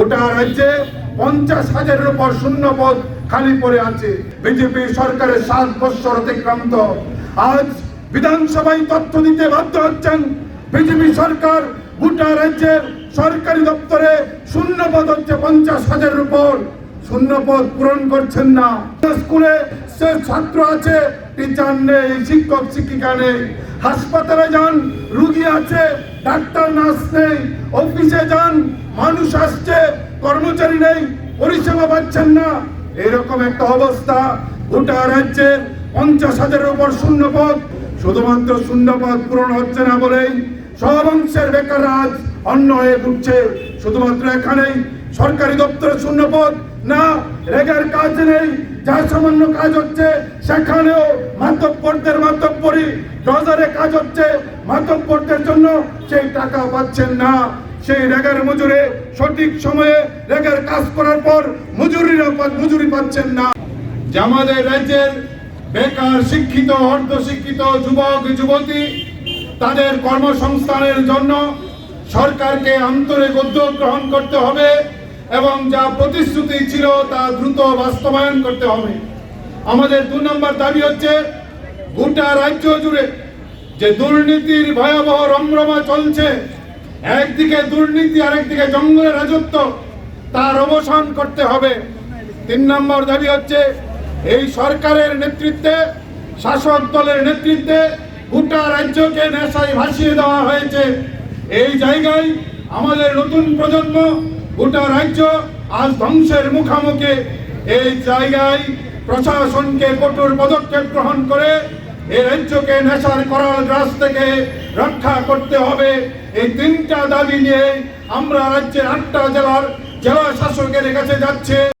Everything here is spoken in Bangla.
গোটা রাজ্যে পঞ্চাশ হাজারের উপর শূন্য পদ খালি পড়ে আছে। বিজেপি সরকারের সাত বছর অতিক্রান্ত। আজ বিধানসভায় তথ্য দিতে বাধ্য হচ্ছেন বিজেপি সরকার। গোটা রাজ্যের সরকারি দপ্তরে শূন্য পদ হচ্ছে পঞ্চাশ হাজারের উপর। শূন্য পদ পূরণ করছেন না। স্কুলে সে ছাত্র আছে, টিচার নেই, শিক্ষক, শিক্ষিকা নেই। হাসপাতালে যান, রুগী আছে, ডাক্তার, নার্স নেই, অফিসে যান মানুষ আসছে, কর্মচারী নেই, পরিষেবা পাচ্ছেন না। এরকম একটা অবস্থা গোটা রাজ্যের পঞ্চাশ হাজারের উপর শূন্য পদ শুধুমাত্র শূন্য পদ পূরণ হচ্ছে না বলেই সব অংশের বেকার আজ অন্য হয়ে উঠছে শুধুমাত্র এখানেই সরকারি দপ্তরে শূন্য পদ না, রেগার কাজ নেই যা সামান্য কাজ হচ্ছে সেখানেও মাতব্বরদের মাতব্বরি। ডজারে কাজ হচ্ছে মাতব্বরদের জন্য সেই টাকা পাচ্ছেন না। সেই রেগার মজুরে সঠিক সময়ে রেগার কাজ করার পর মজুরিরা মজুরি পাচ্ছেন না। যে আমাদের রাজ্যের বেকার শিক্ষিত অর্ধ শিক্ষিত যুবক, যুবতী তাদের কর্মসংস্থানের জন্য সরকারকে আন্তরিক উদ্যোগ গ্রহণ করতে হবে এবং যা প্রতিশ্রুতি ছিল তা দ্রুত বাস্তবায়ন করতে হবে। আমাদের দু নম্বর দাবি হচ্ছে, গোটা রাজ্য জুড়ে যে দুর্নীতির ভয়াবহ রমরমা চলছে একদিকে দুর্নীতি, আরেকদিকে জঙ্গলের রাজত্ব, তার অবসান করতে হবে। তিন নম্বর দাবি হচ্ছে, এই সরকারের নেতৃত্বে, শাসক দলের নেতৃত্বে গোটা রাজ্যকে নেশায় ভাসিয়ে দেওয়া হয়েছে। এই জায়গায় আমাদের নতুন প্রজন্ম, গোটা রাজ্য আজ ধ্বংসের মুখামুখি। এই জায়গায় প্রশাসনকে কঠোর পদক্ষেপ গ্রহণ করে এই রাজ্যকে নেশার করার গ্রাস থেকে রক্ষা করতে হবে। এই তিনটা দাবি নিয়ে আমরা রাজ্যের আটটা জেলার জেলা শাসকের কাছে যাচ্ছে।